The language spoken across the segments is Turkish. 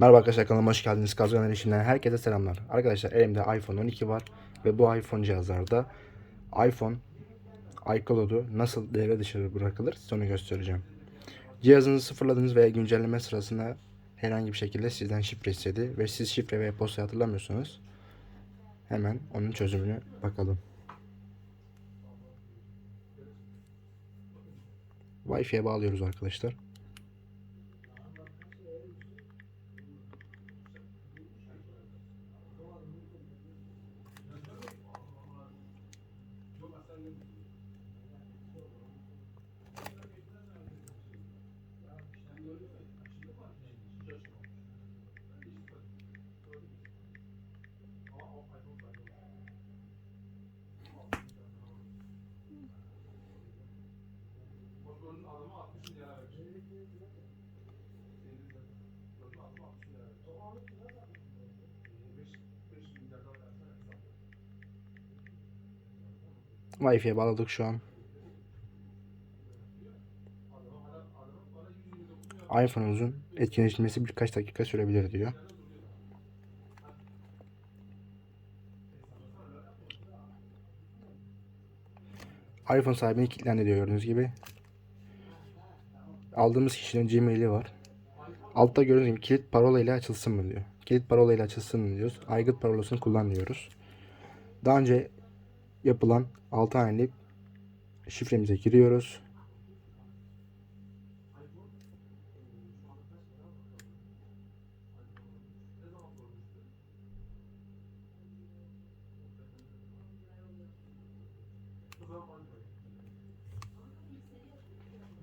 Merhaba arkadaşlar kanalıma hoş geldiniz. Kazgan işinden herkese selamlar. Arkadaşlar elimde iPhone 12 var ve bu iPhone cihazlarda iPhone iCloud'u nasıl devre dışı bırakılır onu göstereceğim. Cihazınızı sıfırladığınız veya güncelleme sırasında herhangi bir şekilde sizden şifre istedi ve siz şifre veya postayı hatırlamıyorsunuz. Hemen onun çözümünü bakalım. Wi-Fi'ye bağlıyoruz arkadaşlar. Wi-Fi'ye bağladık şu an. iPhone'unuzun etkinleştirmesi birkaç dakika sürebilir diyor. iPhone sahibine kilitlendi diyor gördüğünüz gibi. Aldığımız kişinin Gmail'i var. Altta gördüğünüz gibi kilit parola ile açılsın mı diyor. Kilit parola ile açılsın mı diyoruz. Aygıt parolasını kullan diyoruz. Daha önce yapılan 6 haneli şifremize giriyoruz.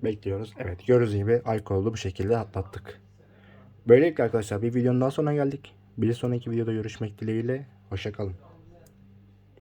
Bekliyoruz. Evet gördüğünüz gibi iCloud'u bu şekilde atlattık. Böylelikle arkadaşlar bir videonun daha sonuna geldik. Bir sonraki videoda görüşmek dileğiyle. Hoşçakalın.